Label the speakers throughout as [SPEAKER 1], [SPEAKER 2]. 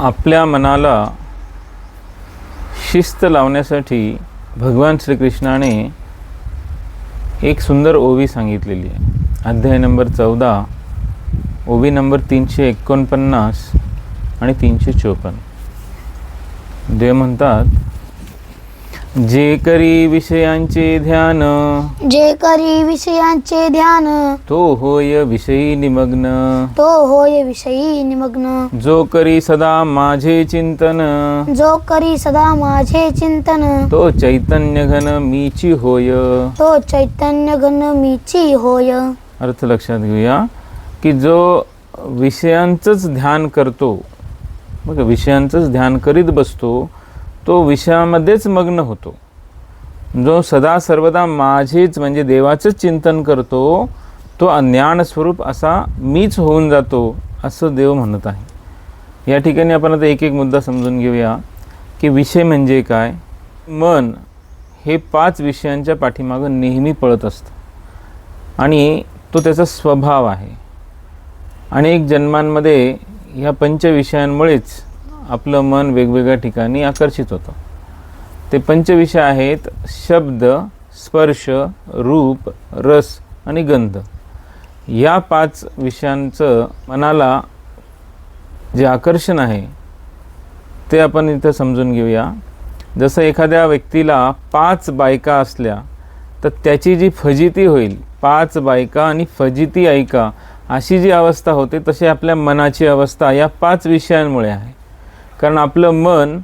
[SPEAKER 1] आपल्या मनाला शिस्त लावण्यासाठी भगवान श्रीकृष्णाने एक सुंदर ओवी सांगितलेली आहे. अध्याय नंबर चौदा ओवी नंबर तीनशे एकोणपन्नास आणि तीनशे चोपन्न. देव म्हणतात जे करी विषयांचे ध्यान
[SPEAKER 2] जे करी विषयांचे ध्यान
[SPEAKER 1] तो होय विषयी निमग्न.
[SPEAKER 2] तो होय विषयी निमग्न.
[SPEAKER 1] जो करी सदा माझे चिंतन
[SPEAKER 2] जो करी सदा माझे चिंतन
[SPEAKER 1] तो चैतन्य घन मीची होय.
[SPEAKER 2] तो चैतन्य घन मीची होय.
[SPEAKER 1] अर्थ लक्षात घेऊया की जो विषयांचंच ध्यान करतो बघा विषयांचंच ध्यान करीत बसतो तो विषयामध्येच मग्न होतो. जो सदा सर्वदा माझेच म्हणजे देवाचंच चिंतन करतो तो अज्ञान स्वरूप असा मीच होऊन जातो असं देव म्हणत आहे. या ठिकाणी आपण आता एक एक मुद्दा समजून घेऊया की विषय म्हणजे काय? मन हे पाच विषयांच्या पाठीमागं नेहमी पळत असतं. आणि तो त्याचा स्वभाव आहे. अनेक जन्मांमध्ये ह्या पंचविषयांमुळेच आपलं मन वेगवेगळ्या ठिकाणी आकर्षित होतं. ते पंचविषय आहेत शब्द स्पर्श रूप रस आणि गंध. या पाच विषयांचं मनाला जे आकर्षण आहे ते आपण इथं समजून घेऊया. जसं एखाद्या व्यक्तीला पाच बायका असल्या तर त्याची जी फजिती होईल पाच बायका आणि फजिती ऐका अशी जी अवस्था होते तशी आपल्या मनाची अवस्था या पाच विषयांमुळे आहे. कारण आपलं मन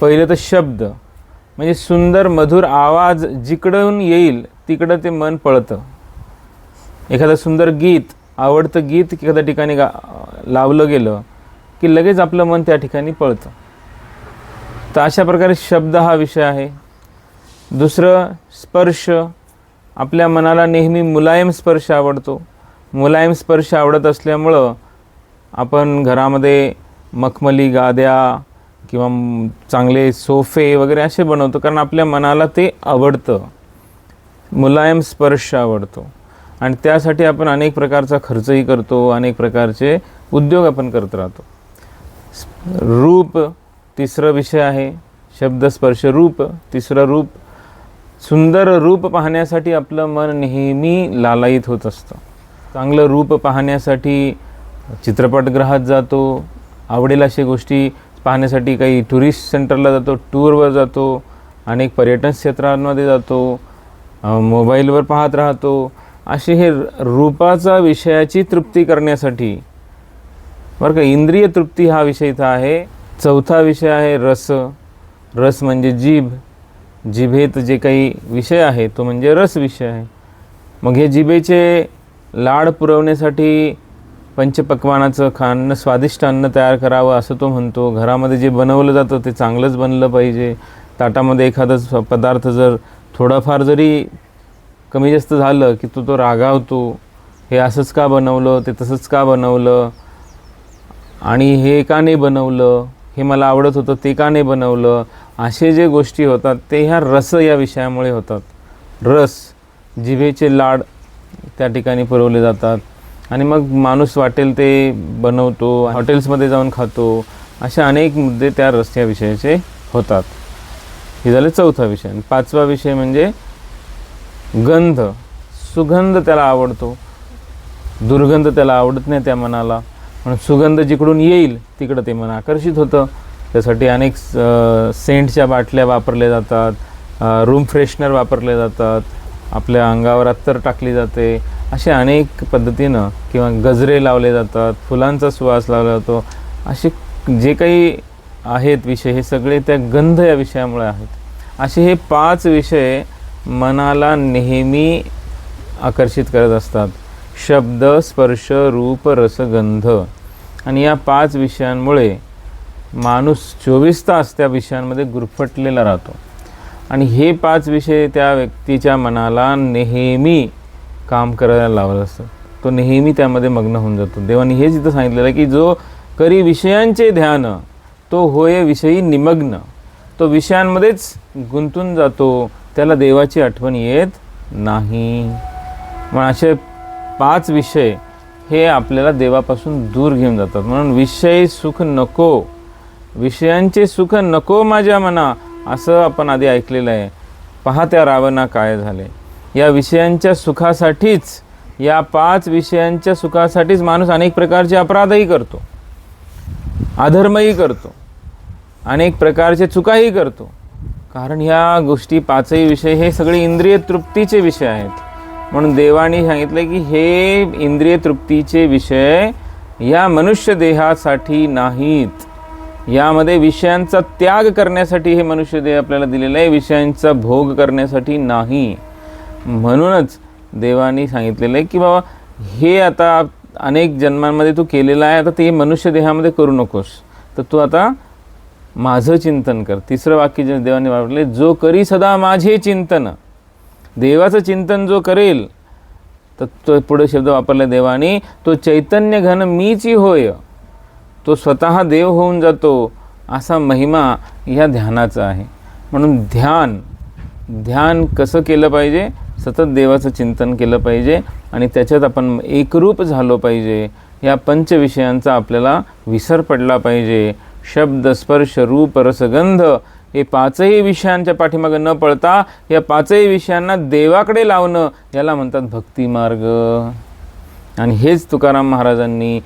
[SPEAKER 1] पहिलं तर शब्द म्हणजे सुंदर मधुर आवाज जिकडून येईल तिकडं ते मन पळतं. एखादं सुंदर गीत आवडतं गीत एखाद्या ठिकाणी गा लावलं गेलं की लगेच आपलं मन त्या ठिकाणी पळतं. तर अशा प्रकारे शब्द हा विषय आहे. दुसरं स्पर्श. आपल्या मनाला नेहमी मुलायम स्पर्श आवडतो. मुलायम स्पर्श आवडत असल्यामुळं आपण घरामध्ये मखमली गाद्या किंवा चांगले सोफे वगैरे असे बनवतो कारण आपल्या मनाला ते आवडतं. मुलायम स्पर्श आवडतो. आणि त्यासाठी आपण अनेक प्रकारचा खर्चही करतो अनेक प्रकारचे उद्योग आपण करत राहतो. रूप तिसरं विषय आहे शब्द स्पर्श रूप तिसरं रूप सुंदर रूप पाहण्यासाठी आपलं मन नेहमी लालायित होत असतं. चांगलं रूप पाहण्यासाठी चित्रपटगृहात जातो आवडेल अशा गोष्टी पाहण्यासाठी काही टुरिस्ट सेंटरला जातो टूरवर जातो अनेक पर्यटन क्षेत्रांमध्ये जातो मोबाईलवर पाहत राहतो. असे हे रूपाचा विषयाची तृप्ती करण्यासाठी बरं का इंद्रिय तृप्ती हा विषय इथं आहे. चौथा विषय आहे रस. रस म्हणजे जीभ. जिभेत जे काही विषय आहे तो म्हणजे रस विषय आहे. मग हे जिभेचे लाड पुरवण्यासाठी पंचपक्वानाचं खाणं स्वादिष्ट अन्न तयार करावं असं तो म्हणतो. घरामध्ये जे बनवलं जातं ते चांगलंच बनलं पाहिजे. ताटामध्ये एखादा पदार्थ जर थोडाफार जरी कमी जास्त झालं की तो तो रागावतो. हे असंच का बनवलं? ते तसंच का बनवलं? आणि हे का नाही बनवलं? हे मला आवडत होतं ते का नाही बनवलं? असे जे गोष्टी होतात ते ह्या रस या विषयामुळे होतात. रस जिभेचे लाड त्या ठिकाणी पुरवले जातात. आणि मग माणूस वाटेल ते बनवतो हॉटेल्समध्ये जाऊन खातो असे अनेक मुद्दे त्या रस्त्या विषयाचे होतात. हे झाले चौथा विषय. आणि पाचवा विषय म्हणजे गंध. सुगंध त्याला आवडतो. दुर्गंध त्याला आवडत नाही त्या मनाला. म्हणून सुगंध जिकडून येईल तिकडं ते मन आकर्षित होतं. त्यासाठी अनेक सेंटच्या बाटल्या वापरल्या जातात रूम फ्रेशनर वापरले जातात. आपल्या अंगावर अत्तर टाकली जाते. असे अनेक पद्धतीनं किंवा गजरे लावले जातात फुलांचा सुवास लावला जातो असे जे काही आहेत विषय हे सगळे त्या गंध या विषयामुळे आहेत. असे हे पाच विषय मनाला नेहमी आकर्षित करत असतात. शब्द स्पर्श रूप रसगंध आणि या पाच विषयांमुळे माणूस चोवीस तास त्या विषयांमध्ये गुरफटलेला राहतो. आणि हे पाच विषय त्या व्यक्तीच्या मनाला नेहमी काम करायला लावलं असतं. तो नेहमी त्यामध्ये मग्न होऊन जातो. देवाने हेच इथं सांगितलेलं आहे की जो करी विषयांचे ध्यान तो होय विषयी निमग्न. तो विषयांमध्येच गुंतून जातो. त्याला देवाची आठवण येत नाही. मग असे पाच विषय हे आपल्याला देवापासून दूर घेऊन जातात. म्हणून विषय सुख नको विषयांचे सुख नको माझ्या मना असं आपण आधी ऐकलेलं आहे. पहा त्या रावणा काय झाले. या विषयांच्या सुखासाठीच या पाच विषयांच्या सुखासाठीच माणूस अनेक प्रकारचे अपराधही करतो. अधर्मही करतो. अनेक प्रकारचे चुकाही करतो. कारण ह्या गोष्टी पाचही विषय हे सगळे इंद्रिय तृप्तीचे विषय आहेत. म्हणून देवाने सांगितलं की हे इंद्रिय तृप्तीचे विषय या मनुष्य देहासाठी नाहीत. यामध्ये विषयांचा त्याग करण्यासाठी हे मनुष्य देह आपल्याला दिलेलं आहे. विषयांचा भोग करण्यासाठी नाही. म्हणूनच देवाने सांगितलेलं आहे की बाबा हे आता अनेक जन्मांमध्ये तू केलेलं आहे आता ते मनुष्य देहामध्ये करू नकोस. तर तू आता माझं चिंतन कर. तिसरं वाक्य जे देवाने वापरले जो करी सदा माझे चिंतन. देवाचं चिंतन जो करेल तर तो पुढे शब्द वापरला देवाने तो चैतन्य घन मीची होय. तो स्वतः देव होऊन जातो. असा महिमा ह्या ध्यानाचा आहे. म्हणून ध्यान ध्यान कसं केलं पाहिजे? सतत देवाचं चिंतन केलं पाहिजे आणि त्याच्यात आपण एकरूप झालो पाहिजे. या पंचविषयांचा आपल्याला विसर पडला पाहिजे. शब्द स्पर्श रूप रसगंध हे पाचही विषयांच्या पाठीमागे न पळता या पाचही विषयांना देवाकडे लावणं याला म्हणतात भक्ती मार्ग. आणि हेच तुकाराम महाराजांनी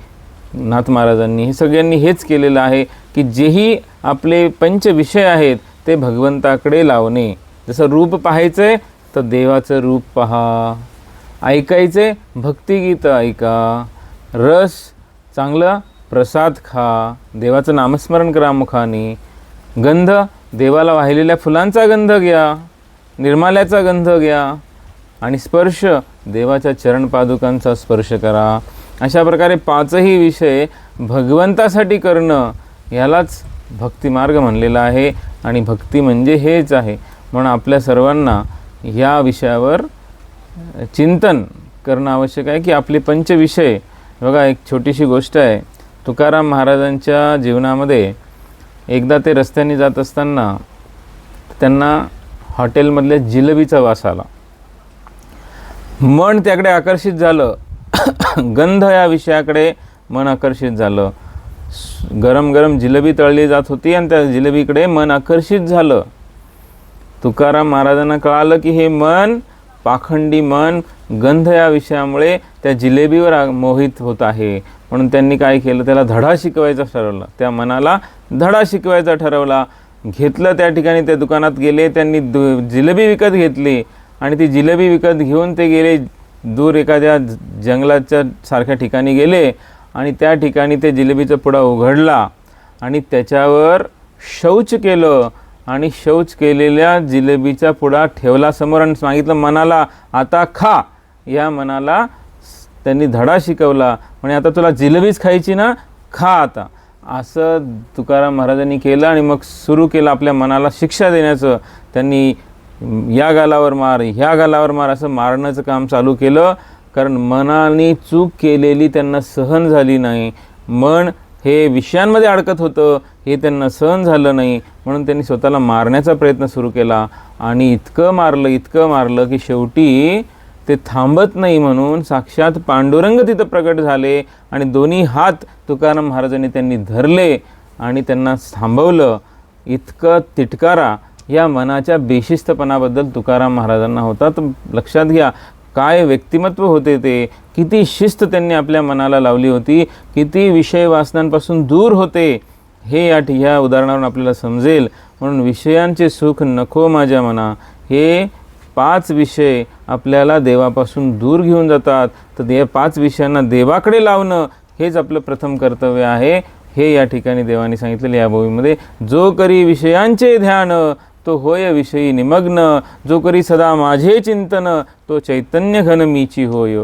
[SPEAKER 1] नाथ महाराजांनी हे सगळ्यांनी हेच केलेलं आहे की जेही आपले पंच विषय आहेत ते भगवंताकडे लावणे. जसं रूप पाहायचं आहे तर देवाचं रूप पहा. ऐकायचे भक्तिगीतं ऐका. रस चांगलं प्रसाद खा. देवाचं नामस्मरण करा मुखाने. गंध देवाला वाहिलेल्या फुलांचा गंध घ्या. निर्माल्याचा गंध घ्या. आणि स्पर्श देवाच्या चरणपादुकांचा स्पर्श करा. अशा प्रकारे पाचही विषय भगवंतासाठी करणं यालाच भक्तिमार्ग म्हणलेला आहे. आणि भक्ती म्हणजे हेच आहे. म्हणून आपल्या सर्वांना या विषयावर चिंतन करणं आवश्यक आहे की आपले पंचविषय. बघा एक छोटीशी गोष्ट आहे. तुकाराम महाराजांच्या जीवनामध्ये एकदा ते रस्त्याने जात असताना त्यांना हॉटेलमधल्या जिलबीचा वास आला. मन त्याकडे आकर्षित झालं. गंध या विषयाकडे मन आकर्षित झालं. गरम गरम जिलेबी तळली जात होती आणि त्या जिलेबीकडे मन आकर्षित झालं. तुकाराम महाराजांना कळालं की हे मन पाखंडी मन गंध या विषयामुळे त्या जिलेबीवर आ- मोहित होत आहे. म्हणून त्यांनी काय केलं? त्याला धडा शिकवायचा ठरवलं. त्या मनाला धडा शिकवायचा ठरवला. घेतलं त्या ठिकाणी त्या दुकानात गेले त्यांनी दु जिलेबी विकत घेतली. आणि ती जिलेबी विकत घेऊन ते गेले दूर एखाद्या जंगलाच्या सारख्या ठिकाणी गेले आणि त्या ठिकाणी ते जिलेबीचा पुडा उघडला. आणि त्याच्यावर शौच केलं. आणि शौच केलेल्या जिलेबीचा पुडा ठेवला समोर आणि सांगितलं मनाला आता खा. या मनाला त्यांनी धडा शिकवला. म्हणे आता तुला जिलेबीच खायची ना खा आता. असं तुकाराम महाराजांनी केलं आणि मग सुरू केलं आपल्या मनाला शिक्षा देण्याचं. त्यांनी या गालावर मार ह्या गालावर मार असं मारण्याचं काम चालू केलं. कारण मनाने चूक केलेली त्यांना सहन झाली नाही. मन हे विषयांमध्ये अडकत होतं हे त्यांना सहन झालं नाही म्हणून त्यांनी स्वतःला मारण्याचा प्रयत्न सुरू केला. आणि इतकं मारलं इतकं मारलं की शेवटी ते थांबत नाही म्हणून साक्षात पांडुरंग तिथं प्रकट झाले आणि दोन्ही हात तुकाराम महाराजांनी त्यांनी धरले आणि त्यांना थांबवलं. इतकं तिटकारा या मनाच्या बेशिस्तपणाबद्दल तुकाराम महाराजांना होता. तर लक्षात घ्या काय व्यक्तिमत्व होते ते? किती शिस्त त्यांनी आपल्या मनाला लावली होती? किती विषय वासनांपासून दूर होते? हे या ठि- ह्या उदाहरणावरून आपल्याला समजेल. म्हणून विषयांचे सुख नको माझ्या मना. हे पाच विषय आपल्याला देवापासून दूर घेऊन जातात. तर या पाच विषयांना देवाकडे लावणं हेच आपलं प्रथम कर्तव्य आहे. हे या ठिकाणी देवाने सांगितलेलं या भूमीमध्ये. जो करी विषयांचे ध्यान तो होय विषयी निमग्न जो करी सदा माझे चिंतन तो चैतन्य घन मीची होय.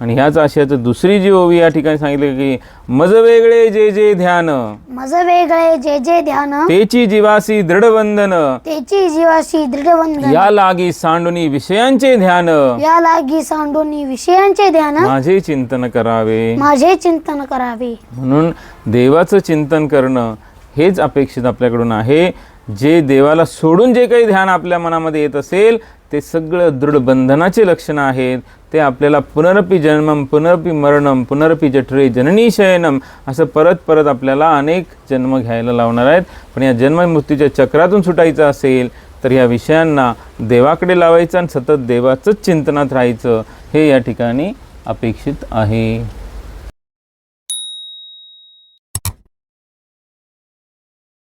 [SPEAKER 1] आणि ह्याच आशयाचं दुसरी जी ओवी या ठिकाणी सांगितलं की मज वेगळे जे जे ध्यान
[SPEAKER 2] मज वेगळे जे जे ध्यान
[SPEAKER 1] तेची जीवासी दृढवंदन
[SPEAKER 2] तेची जीवाशी दृढबंधन
[SPEAKER 1] या लागी सांडुनी विषयांचे ध्यान.
[SPEAKER 2] या लागी सांडून विषयांचे ध्यान.
[SPEAKER 1] माझे चिंतन करावे.
[SPEAKER 2] माझे चिंतन करावे.
[SPEAKER 1] म्हणून देवाचं चिंतन करणं हेच अपेक्षित आपल्याकडून आहे. जे देवाला सोडून जे काही ध्यान आपल्या मनामध्ये येत असेल ते सगळं दृढ बंधनाचे लक्षणं आहेत. ते आपल्याला पुनरपी जन्मम पुनरपी मरणम पुनरपी जठरे जननी शयनम असं परत परत आपल्याला अनेक जन्म घ्यायला लावणार आहेत. पण या जन्ममृत्यूच्या चक्रातून सुटायचं असेल तर या विषयांना देवाकडे लावायचं आणि सतत देवाचंच चिंतनात राहायचं हे या ठिकाणी अपेक्षित आहे.